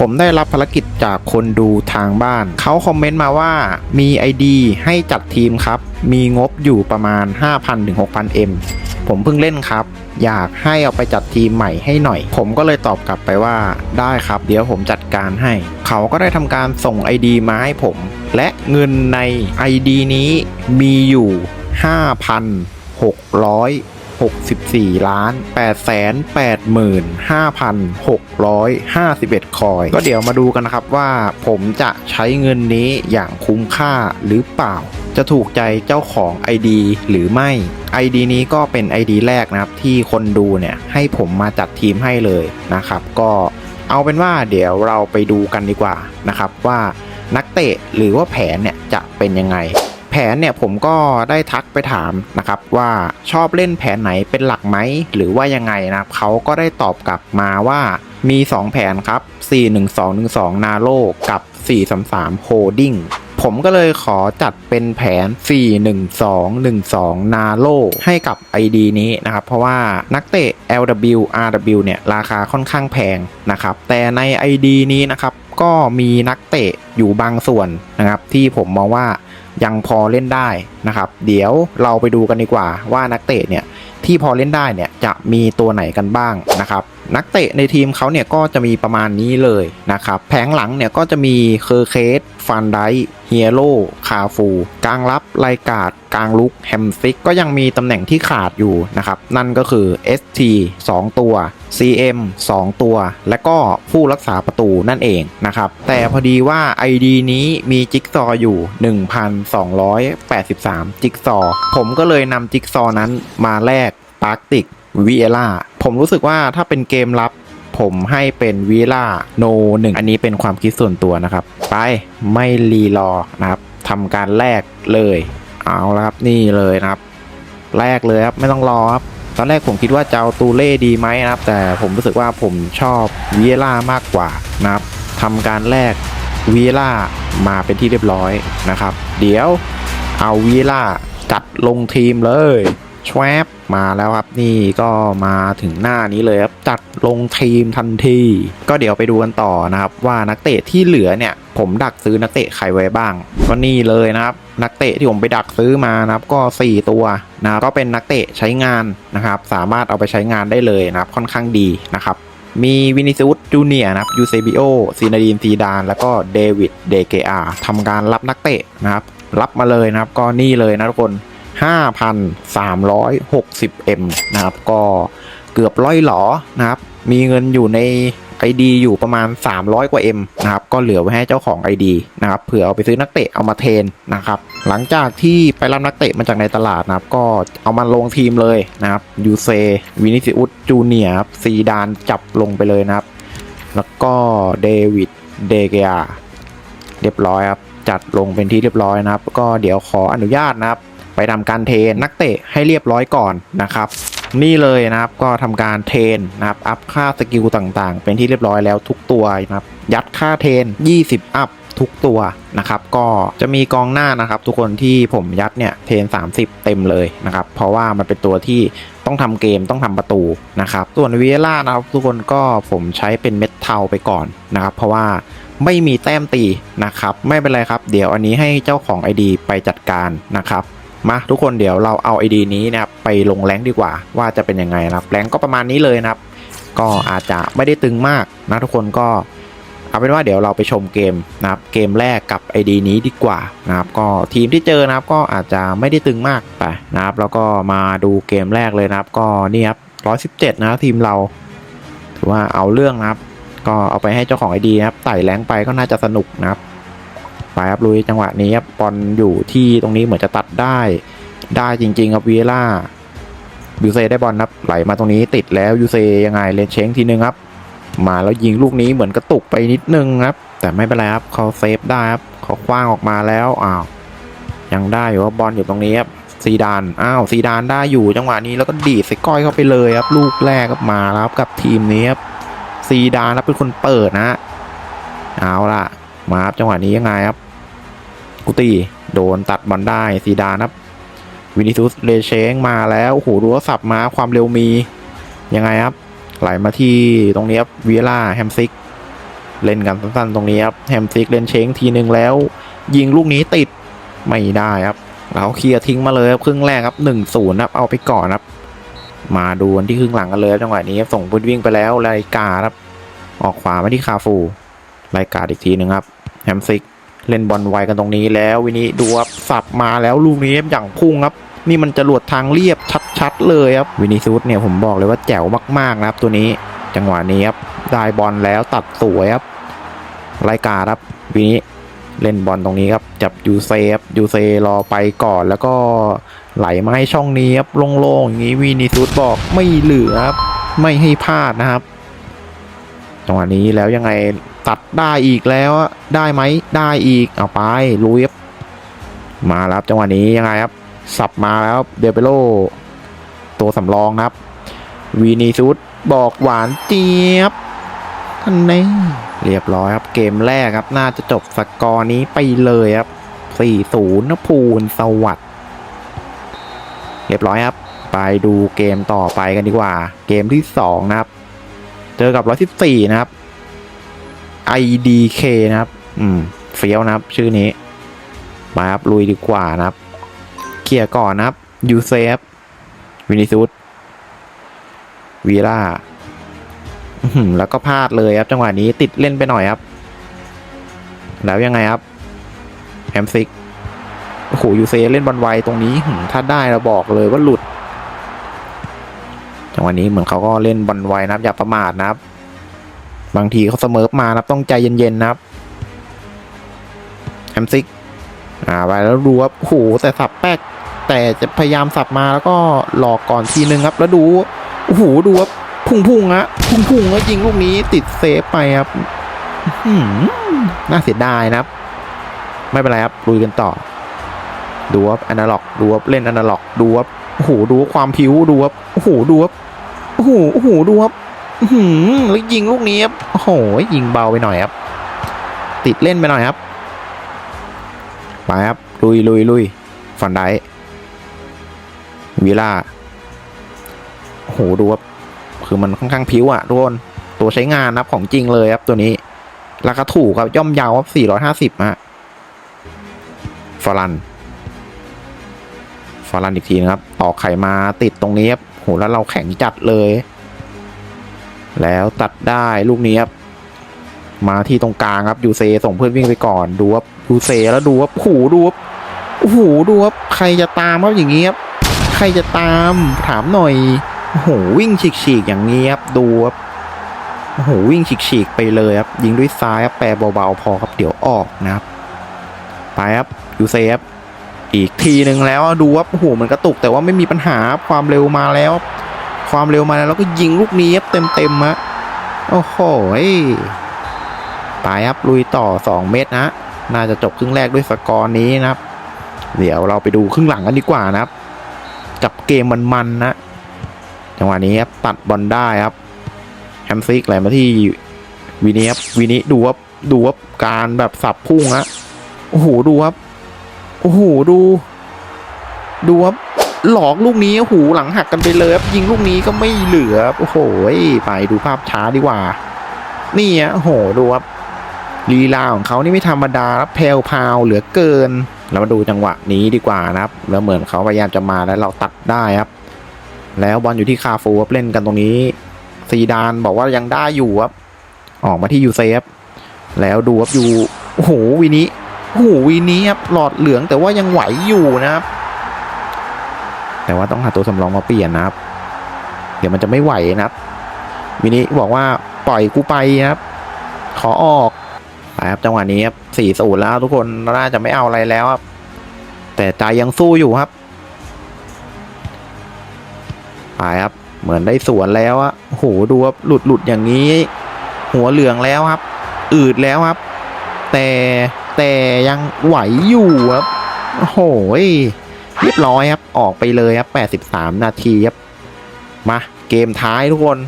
ผมได้รับภารกิจจากคนดูทางบ้าน เขาคอมเมนต์มาว่ามี ID ให้จัดทีมครับ มีงบอยู่ประมาณ 5,000ถึง6,000 M ผมเพิ่งเล่นครับ อยากให้เอาไปจัดทีมใหม่ให้หน่อย ผมก็เลยตอบกลับไปว่าได้ครับ เดี๋ยวผมจัดการให้ เขาก็ได้ทำการส่ง ID มาให้ผม และเงินใน ID นี้มีอยู่ 5,600 64 ล้าน8แสน8หมื่น5,651 คอย ก็เดี๋ยวมาดูกันนะครับว่าผมจะใช้เงินนี้อย่างคุ้มค่าหรือเปล่า จะถูกใจเจ้าของ ID หรือไม่ ID นี้ก็เป็น ID แรกนะครับ ที่คนดูเนี่ยให้ผมมาจัดทีมให้เลยนะครับ ก็เอาเป็นว่าเดี๋ยวเราไปดูกันดีกว่านะครับว่านักเตะหรือว่าแผนเนี่ยจะเป็นยังไง ผนเนี่ยผมก็ได้ทักไปถามนะครับว่าชอบเล่นแผนไหนเป็นหลักไหมหรือว่ายังไงนะครับเขาก็ได้ตอบกลับมาว่ามี 2 แผนครับ 41212 นาโลกับ 433 โฮดดิ้งผมก็เลยขอจัดเป็นแผน 41212 นาโลให้กับ ID นี้นะครับ เพราะว่านักเตะ LW RW เนี่ย ราคาค่อนข้างแพงนะครับ แต่ใน ID นี้นะครับ ก็มีนักเตะอยู่บางส่วนนะครับ ที่ผมมองว่า ยังพอเล่นได้นะครับ เดี๋ยวเราไปดูกันดีกว่าว่านักเตะเนี่ย ที่พอเล่นได้เนี่ยจะมีตัวไหนกันบ้างนะครับนักเตะในทีมเขาเนี่ยก็จะมีประมาณนี้เลยนะครับแผงหลังเนี่ยก็จะมีเคอร์เคสฟันไดเฮียโร่คาฟู กลางรับไลกาด กลางลุก แฮมซิก ก็ยังมีตำแหน่งที่ขาดอยู่นะครับ นั่นก็คือ ST 2 ตัว CM 2 ตัว และก็ผู้รักษาประตูนั่นเองนะครับ แต่พอดีว่า ID นี้มีจิ๊กซอว์อยู่ 1,283 จิ๊กซอว์ผมก็เลยนำจิ๊กซอนั้นมาแลก ปาร์ติกวิเอล่าผมรู้สึกว่าถ้าเป็นเกมรับ ผมให้เป็นวีล่าโนหนึ่งอันนี้เป็นความคิดส่วนตัวนะครับ ไปไม่รีรอนะครับทำการแลกเลย เอาละครับนี่เลยนะครับ แลกเลยครับไม่ต้องรอครับตอนแรกผมคิดว่าจะเอาตูเล่ดีไหมนะครับ แต่ผมรู้สึกว่าผมชอบวีล่ามากกว่านะครับทำการแลกวีล่ามาเป็นที่เรียบร้อยนะครับ เดี๋ยวเอาวีล่าจัดลงทีมเลย ชวบมาแล้วครับนี่ก็มาถึงหน้านี้เลยครับจัดลงทีมทันทีก็เดี๋ยวไปดูกันต่อนะครับ ว่านักเตะที่เหลือเนี่ย ผมดักซื้อนักเตะใครไว้บ้าง ก็นี่เลยนะครับ นักเตะที่ผมไปดักซื้อมานะครับก็ 4 ตัวนะก็เป็นนักเตะใช้งานนะครับ สามารถเอาไปใช้งานได้เลยนะครับ ค่อนข้างดีนะครับมีวินิสุสจูเนียนะครับยูเซบิโอซีนาดีนซีดาน แล้วก็เดวิดเดเกอาทำการรับนักเตะนะครับ รับมาเลยนะครับ ก็นี่เลยนะทุกคน 5,360M นะครับ ก็เกือบร้อยหลอนะครับ มีเงินอยู่ใน ID อยู่ประมาณ 300 กว่า M นะครับ ก็เหลือไว้ให้เจ้าของ ID นะครับ เผื่อเอาไปซื้อนักเตะเอามาเทรนนะครับ หลังจากที่ไปรับนักเตะมาจากในตลาดนะครับ ก็เอามาลงทีมเลยนะครับ ยูเซ วินิซิอุส จูเนียครับซีดานจับลงไปเลยนะครับ แล้วก็เดวิด เดเกียเรียบร้อยครับ จัดลงเป็นที่เรียบร้อยนะครับ ก็เดี๋ยวขออนุญาตนะครับ ไปทำการเทรนนักเตะให้เรียบร้อยก่อนนะครับนี่เลยนะครับก็ทำการเทรนนะครับอัพค่าสกิลต่างๆ เป็นที่เรียบร้อยแล้วทุกตัวนะครับยัดค่าเทรน20 อัพทุกตัวนะครับก็จะมีกองหน้านะครับ ทุกคนที่ผมยัดเนี่ยเทน 30 เต็มเลยนะครับเพราะว่ามันเป็นตัวที่ต้องทำเกมต้องทำประตูนะครับส่วนวีเอล่านะครับทุกคนก็ผมใช้เป็นเม็ดเทาไปก่อนนะครับ เพราะว่าไม่มีแต้มตีนะครับ ไม่เป็นไรครับ เดี๋ยวอันนี้ให้เจ้าของ ID ไปจัดการนะครับ มาทุกคนเดี๋ยวเราเอา ID นี้นะครับไปลงแรงดีกว่า ว่าจะเป็นยังไงนะครับแรงก็ประมาณนี้เลยนะครับ ก็อาจจะไม่ได้ตึงมากนะทุกคนก็เอาเป็นว่าเดี๋ยวเราไปชมเกมนะครับเกมแรกกับ ID นี้ดีกว่านะครับก็ทีมที่เจอนะครับก็อาจจะไม่ได้ตึงมากไปนะครับ แล้วก็มาดูเกมแรกเลยนะครับ ก็นี่ครับ117 นะทีมเรา ถือว่าเอาเรื่องนะครับ ก็เอาไปให้เจ้าของ ID นะครับไต่แรงไปก็น่าจะสนุกนะครับ ไปครับลุยจังหวะนี้ครับบอลอยู่ที่ตรงนี้เหมือนจะตัดได้ ได้จริง ๆ ครับวีล่ายูเซได้บอลครับไหลมาตรงนี้ติดแล้วยูเซยังไงเลนเช้งทีนึงครับ มาแล้วยิงลูกนี้เหมือนกระตุกไปนิดนึงครับ แต่ไม่เป็นไรครับเขาเซฟได้ครับเขาคว้างออกมาแล้วอ้าวยังได้อยู่ว่าบอลอยู่ตรงนี้ครับซีดานอ้าวซีดานได้อยู่จังหวะนี้แล้วก็ดีดใส่ก้อยเข้าไปเลยครับ ลูกแรกครับมาแล้วครับกับทีมนี้ครับซีดานครับเป็นคนเปิดนะเอาล่ะมาครับจังหวะนี้ยังไงครับ กุตีโดนตัดบอลได้ซีดานครับวินิซุสเลเชงมาแล้วโอ้โหรู้ว่าสับมาความเร็วมียังไงครับ ไหลมาที่ตรงนี้ครับวีล่าแฮมซิก เล่นกันสั้นๆตรงนี้ครับแฮมซิกเล่นเชงทีหนึ่งแล้ว ยิงลูกนี้ติดไม่ได้ครับเราเคลียร์ทิ้งมาเลยครับครึ่งแรกครับหนึ่งศูนย์ครับเอาไปก่อนครับ มาดูที่ครึ่งหลังกันเลยจังหวะนี้ส่งพุทวิ่งไปแล้วรายกาครับ ออกขวามาที่คาฟูรายกาอีกทีหนึ่งครับแฮมซิก เล่นบอลไวกันตรงนี้แล้ววินี้ดูครับสับมาแล้วลูกนี้อย่างพุ่งครับ นี่มันจรวดทางเรียบชัดๆเลยครับวินิซูสเนี่ยผมบอกเลยว่าแจ๋วมากๆนะครับตัวนี้จังหวะนี้ครับได้บอลแล้วตัดสวยครับรายการครับวินิเล่นบอลตรงนี้ครับจับยูเซฟยูเซรอไปก่อนแล้วก็ไหลมาให้ช่องนี้ครับโล่งๆอย่างนี้วินิซูสบอกไม่เหลือครับไม่ให้พลาดนะครับจังหวะนี้แล้วยังไง ตัดได้อีกแล้วอะได้ไหมได้อีกเอาไปลุยครับมาแล้วครับจังหวะนี้ยังไงครับ สับมาแล้วเดเปโลตัวสำรองครับ วีนีซูดบอกหวานเจี๊ยบท่านนี้เรียบร้อยครับเกมแรกครับ น่าจะจบสกอร์นี้ไปเลยครับ4-0นะภูลสวัสด์เรียบร้อยครับ ไปดูเกมต่อไปกันดีกว่า เกมที่2นะครับ เจอกับ114นะครับ IDK นะครับ อืม เฟี้ยวนะครับ ชื่อนี้ มาครับ ลุยดีกว่านะครับเคลียร์ก่อนนะครับยูเซฟวินิซูสวีล่าแล้วก็พลาดเลยครับ จังหวะนี้ติดเล่นไปหน่อยครับ แล้วยังไงครับแฮมซิกโอ้โหยูเซเล่นบอลไวตรงนี้ถ้าได้เราบอกเลยว่าหลุดจังหวะนี้เหมือนเขาก็เล่นบอลไวนะครับ อย่าประมาทนะครับ บางทีเขาเสมอมานะครับต้องใจเย็นๆนะครับแฮมซิกอ่าไปแล้วดูครับโอ้โหแต่สับแป๊กแต่จะพยายามสับมาแล้วก็หลอกก่อนทีนึงครับ แล้วดูโอ้โหดูครับพุ่งพุ่งๆฮะพุ่งพุ่งแล้วยิงลูกนี้ติดเซฟไปครับอื้อหือน่าเสียดายนะครับ ไม่เป็นไรครับลุยกันต่อ ดูครับอนาล็อกดูครับเล่นอนาล็อกดูครับโอ้โหดูความผิวดูครับโอ้โหดูครับโอ้โหโอ้โหดูครับ หือแล้วยิงลูกนี้ครับโอ้โหยิงเบาไปหน่อยครับ ติดเล่นไปหน่อยครับไปครับลุยลุยลุยฟันได้วิล่าโอ้โหดูครับคือมันค่อนข้างผิวอะทุกคนตัวใช้งานนะครับของจริงเลยครับตัวนี้ ราคาถูกครับย่อมยาวครับสี่ร้อยห้าสิบฮะฟารันฟารันอีกทีนะครับตอกไข่มาติดตรงนี้ครับโหแล้วเราแข็งจัดเลย แล้วตัดได้ลูกนี้ครับมาที่ตรงกลางครับยูเซส่งเพื่อนวิ่งไปก่อนดูครับยูเซแล้วดูครับโอ้ดูครับโอ้โหดูครับใครจะตามครับอย่างงี้ครับใครจะตามถามหน่อยโอ้โหวิ่งฉีกๆอย่างนี้ครับดูครับโอ้โหวิ่งฉีกๆไปเลยครับยิงด้วยซ้ายครับแปรเบาๆพอครับเดี๋ยวออกนะครับไปครับยูเซฟอีกทีหนึ่งแล้วดูครับโอ้โหมันกระตุกแต่ว่าไม่มีปัญหาความเร็วมาแล้ว ความเร็วมาแล้วแล้วก็ยิงลูกนี้ครับเต็มๆฮะโอ้โหไปครับลุยต่อ 2 เมตรนะน่าจะจบครึ่งแรกด้วยสกอร์นี้นะครับ เดี๋ยวเราไปดูครึ่งหลังกันดีกว่านะครับ กับเกมมันๆนะจังหวะนี้ครับตัดบอลได้ครับแฮมซิกไหลมาที่วีนี้ครับวีนี้ดูครับดูครับการแบบสับพุ่งฮะโอ้โหดูครับโอ้โหดู ดูครับ หลอกลูกนี้โอ้โหลังหักกันไปเลยยิงลูกนี้ก็ไม่เหลือโอ้โหไปดูภาพช้าดีกว่า นี่อะโหดูครับลีลาของเขานี่ไม่ธรรมดาครับแพลวพาวเหลือเกิน เรามาดูจังหวะนี้ดีกว่านะครับ แล้วเหมือนเขาพยายามจะมาแล้วเราตัดได้ครับ แล้วบอลอยู่ที่คาฟูครับเล่นกันตรงนี้ซีดานบอกว่ายังได้อยู่ครับออกมาที่ยูเซฟแล้วดูครับอยู่โอ้โหวีนี้โอ้โหวีนี้ครับหลอดเหลืองแต่ว่ายังไหวอยู่นะครับ แต่ว่าต้องหาตัวสำรองมาเปลี่ยนนะครับ เดี๋ยวมันจะไม่ไหวนะครับวีนี้บอกว่าปล่อยกูไปครับ ขอออกไปครับจังหวะนี้ครับสี่ศูนย์แล้ว ทุกคนน่าจะไม่เอาอะไรแล้วครับ แต่ใจยังสู้อยู่ครับไปครับ เหมือนได้สวนแล้วอะโอ้โหดูครับหลุดหลุดอย่างนี้ หัวเหลืองแล้วครับ อืดแล้วครับ แต่แต่ยังไหวอยู่ครับโอ้โห เรียบร้อยครับ ออกไปเลยครับแปดสิบสามนาทีครับ มา เกมท้ายทุกคน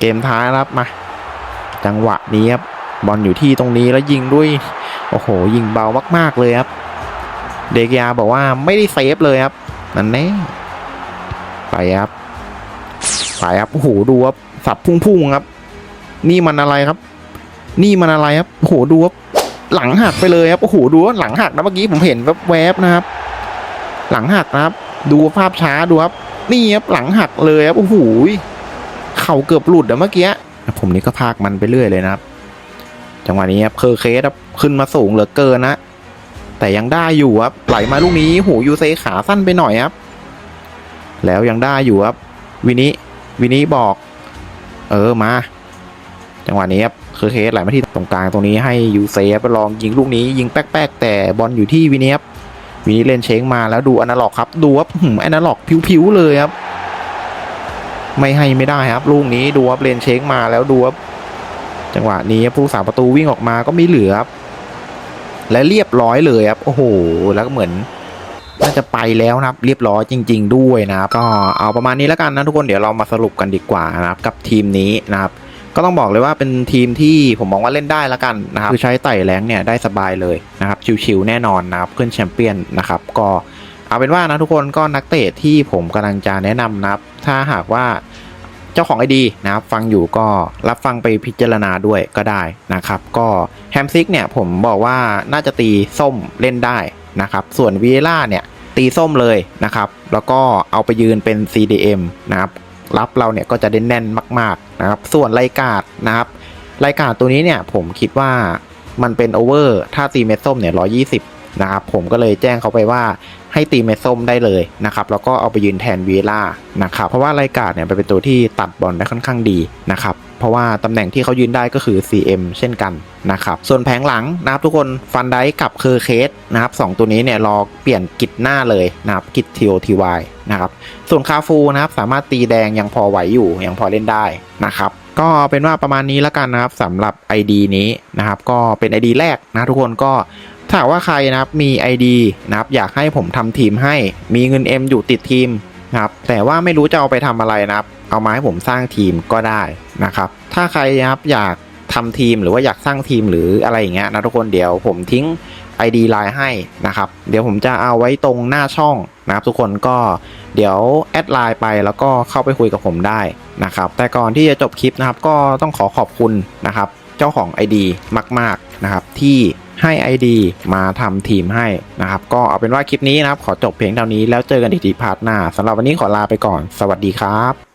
เกมท้ายครับมา จังหวะนี้ครับ บอลอยู่ที่ตรงนี้แล้วยิงด้วย โอ้โห ยิงเบามาก ๆ เลยครับ เดกยาบอกว่าไม่ได้เซฟเลยครับ นั่นแน่ไปครับ ไปครับ โอ้โห ดูครับ สับพุ่งๆครับ นี่มันอะไรครับ นี่มันอะไรครับ โอ้โห ดูครับ หลังหักไปเลยครับ โอ้โห ดูว่าหลังหักนะเมื่อกี้ผมเห็นแวบๆนะครับ หลังหักนะครับ ดูภาพช้าดูครับ นี่ครับหลังหักเลยครับโอ้โหเข่าเกือบหลุดอะเมื่อกี้ผมนี่ก็พากมันไปเรื่อยเลยนะครับ จังหวะนี้ครับเคอร์เคสครับขึ้นมาสูงเหลือเกินนะแต่ยังได้อยู่ครับไหลมาลูกนี้โหยูเซขาสั้นไปหน่อยครับ แล้วยังได้อยู่ครับวินิวินิบอก เออมา จังหวะนี้ครับเคอร์เคสไหลมาที่ตรงกลางตรงนี้ให้ยูเซฟไปลองยิงลูกนี้ยิงแป๊กๆแต่บอลอยู่ที่วินิครับ วินิเล่นเช้งมาแล้วดูอนาล็อกครับดูครับหืมอนาล็อกผิวๆเลยครับ ไม่ให้ไม่ได้ครับลูกนี้ดูครับเลนเช้งมาแล้วดูครับจังหวะนี้ผู้สาประตูวิ่งออกมาก็ไม่เหลือครับและเรียบร้อยเลยครับโอ้โหแล้วเหมือนน่าจะไปแล้วนะครับเรียบร้อยจริง ๆ ด้วยนะครับก็เอาประมาณนี้แล้วกันนะทุกคนเดี๋ยวเรามาสรุปกันดีกว่านะครับกับทีมนี้นะครับ ก็ต้องบอกเลยว่าเป็นทีมที่ผมมองว่าเล่นได้แล้วกันนะครับคือใช้ไต่แรงเนี่ยได้สบายเลยนะครับชิวๆแน่นอนนะครับขึ้นแชมเปี้ยนนะครับก็เอาเป็นว่านะทุกคนก็นักเตะที่ผมกำลังจะแนะนำนะครับ ถ้าหากว่าเจ้าของไอดีนะครับ ฟังอยู่ก็รับฟังไปพิจารณาด้วยก็ได้นะครับ ก็แฮมซิกเนี่ยผมบอกว่าน่าจะตีส้มเล่นได้นะครับ ส่วนวีเอล่าเนี่ยตีส้มเลยนะครับ แล้วก็เอาไปยืนเป็น CDM นะครับ รับเราเนี่ยก็จะได้แน่นมากๆนะครับ ส่วนไลกาดนะครับไลกาดตัวนี้เนี่ยผมคิดว่ามันเป็นโอเวอร์ถ้าตีเม็ดส้มเนี่ย120 นะครับผมก็เลยแจ้งเขาไปว่าให้ตีเม็ดส้มได้เลยนะครับแล้วก็เอาไปยืนแทนวีล่านะครับเพราะว่าไรกาดเนี่ยเป็นตัวที่ตัดบอลได้ค่อนข้างดีนะครับเพราะว่าตำแหน่งที่เขายืนได้ก็คือ CM เช่นกันนะครับส่วนแผงหลังนะครับทุกคนฟันไดกับเคอร์เคสนะครับสองตัวนี้เนี่ยรอเปลี่ยนกิจหน้าเลยนะครับกิจ TOTY นะครับส่วนคาฟูนะครับสามารถตีแดงยังพอไหวอยู่ยังพอเล่นได้นะครับก็เป็นว่าประมาณนี้แล้วกันนะครับสำหรับ ID นี้นะครับก็เป็น ID แรกนะทุกคนก็ ถ้าว่าใครนะครับมี ID นะครับอยากให้ผมทำทีมให้ มีเงิน M อยู่ติดทีมนะครับแต่ว่าไม่รู้จะเอาไปทำอะไรนะครับ เอามาให้ผมสร้างทีมก็ได้นะครับ ถ้าใครนะครับอยากทำทีมหรือว่าอยากสร้างทีมหรืออะไรอย่างเงี้ยนะทุกคนเดี๋ยวผมทิ้ง ID ไลน์ให้นะครับ เดี๋ยวผมจะเอาไว้ตรงหน้าช่องนะครับทุกคนก็เดี๋ยวแอดไลน์ไปแล้วก็เข้าไปคุยกับผมได้นะครับ แต่ก่อนที่จะจบคลิปนะครับก็ต้องขอขอบคุณนะครับ เจ้าของ ID มาก ๆ นะครับที่ให้ ID มาทำทีมให้นะครับ ก็เอาเป็นว่าคลิปนี้นะครับ ขอจบเพียงเท่านี้แล้วเจอกันอีกทีพาร์ทหน้าสำหรับวันนี้ขอลาไปก่อน สวัสดีครับ